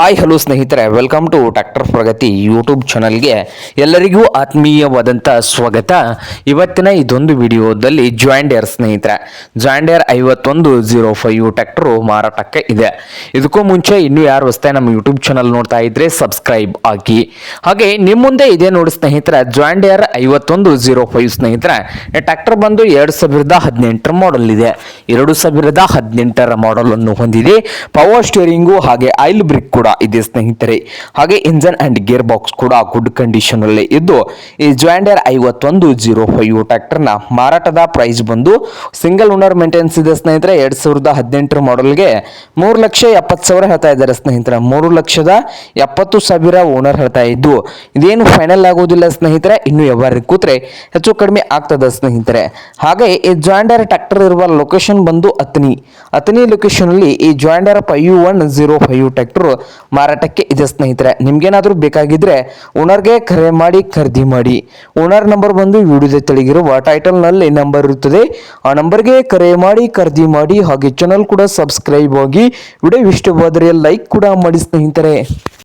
Hi hello ಸ್ನೇಹಿತರೆ. Welcome to doctor Pragati YouTube ಚಾನಲ್ಗೆ ಎಲ್ಲರಿಗೂ ಆತ್ಮೀಯವಾದಂಥ ಸ್ವಾಗತ. ಇವತ್ತಿನ ಇದೊಂದು ವಿಡಿಯೋದಲ್ಲಿ ಜಾಯಿಂಡಿಯರ್ ಸ್ನೇಹಿತರೆ. ಜಾಯಿಂಡಿಯರ್ ಐವತ್ತೊಂದು ಜೀರೋ ಫೈವ್ ಟ್ಯಾಕ್ಟ್ರು ಮಾರಾಟಕ್ಕೆ ಇದೆ. ಇದಕ್ಕೂ ಮುಂಚೆ ಇನ್ನೂ ಯಾರು ಹೊಸ್ತಾಗಿ ನಮ್ಮ ಯೂಟ್ಯೂಬ್ ಚಾನಲ್ ನೋಡ್ತಾ ಇದ್ರೆ ಸಬ್ಸ್ಕ್ರೈಬ್ ಆಗಿ. ಹಾಗೆ ನಿಮ್ಮ ಮುಂದೆ ಇದೆ ನೋಡಿ ಸ್ನೇಹಿತರೆ ಜಾಯಿಂಡಿಯರ್ ಐವತ್ತೊಂದು ಜೀರೋ ಫೈವ್ ಸ್ನೇಹಿತರೆ. ಟ್ಯಾಕ್ಟರ್ ಬಂದು ಎರಡು ಸಾವಿರದ ಹದಿನೆಂಟರ ಮಾಡಲ್ ಇದೆ. ಎರಡು ಸಾವಿರದ ಹದಿನೆಂಟರ ಮಾಡಲ್ ಅನ್ನು ಹೊಂದಿದೆ. ಪವರ್ ಸ್ಟೇರಿಂಗು ಹಾಗೆ ಆಯಿಲ್ ಬ್ರೇಕ್ ಕೂಡ ಇದೆ ಸ್ನೇಹಿತರೆ. ಹಾಗೆ ಇಂಜನ್ ಅಂಡ್ ಗೇರ್ ಬಾಕ್ಸ್ ಕೂಡ ಗುಡ್ ಕಂಡೀಷನ್ ಅಲ್ಲೇ ಇದ್ದು, ಈ ಜಾಯಿಂಡರ್ ಐವತ್ತೊಂದು ಜೀರೋ ಫೈವ್ ಟ್ರ್ಯಾಕ್ಟರ್ನ ಮಾರಾಟದ ಪ್ರೈಸ್ ಬಂದು ಸಿಂಗಲ್ ಓನರ್ ಮೇಂಟೆನೆನ್ಸ್ ಇದೆ ಸ್ನೇಹಿತರೆ. ಎರಡ್ ಸಾವಿರದ ಹದಿನೆಂಟರ ಮಾಡಲ್ಗೆ ಮೂರು ಲಕ್ಷ ಎಪ್ಪತ್ತು ಸಾವಿರ ಹೇಳ್ತಾ ಇದ್ದಾರೆ ಸ್ನೇಹಿತರೆ. ಮೂರು ಲಕ್ಷದ ಎಪ್ಪತ್ತು ಸಾವಿರ ಓನರ್ ಹೇಳ್ತಾ ಇದ್ದು, ಇದೇನು ಫೈನಲ್ ಆಗೋದಿಲ್ಲ ಸ್ನೇಹಿತರೆ. ಇನ್ನು ಯಾವಾಗ ಕೂತ್ರೆ ಹೆಚ್ಚು ಕಡಿಮೆ ಆಗ್ತದೆ ಸ್ನೇಹಿತರೆ. ಹಾಗೆ ಈ ಜಾಯಿಂಡರ್ ಟ್ರ್ಯಾಕ್ಟರ್ ಇರುವ ಲೊಕೇಶನ್ ಬಂದು ಅತ್ನಿ. ಅತ್ನಿ ಲೊಕೇಶನ್ ಅಲ್ಲಿ ಈ ಜಾಯಿಂಡರ್ five one zero five tractor ಮಾರಾಟಕ್ಕೆ ಇದೆ ಸ್ನೇಹಿತರೆ. ನಿಮ್ಗೇನಾದರೂ ಬೇಕಾಗಿದ್ರೆ ಓನರ್ಗೆ ಕರೆ ಮಾಡಿ, ಖರೀದಿ ಮಾಡಿ. ಓನರ್ ನಂಬರ್ ಬಂದು ವಿಡಿಯೋದ ತೆಳಗಿರುವ ಟೈಟಲ್ನಲ್ಲಿ ನಂಬರ್ ಇರುತ್ತದೆ. ಆ ನಂಬರ್ಗೆ ಕರೆ ಮಾಡಿ, ಖರೀದಿ ಮಾಡಿ ಹಾಗೆ ಚಾನಲ್ ಕೂಡ ಸಬ್ಸ್ಕ್ರೈಬ್ ಆಗಿ. ವಿಡಿಯೋ ಇಷ್ಟವಾದರೆ ಲೈಕ್ ಕೂಡ ಮಾಡಿ ಸ್ನೇಹಿತರೆ.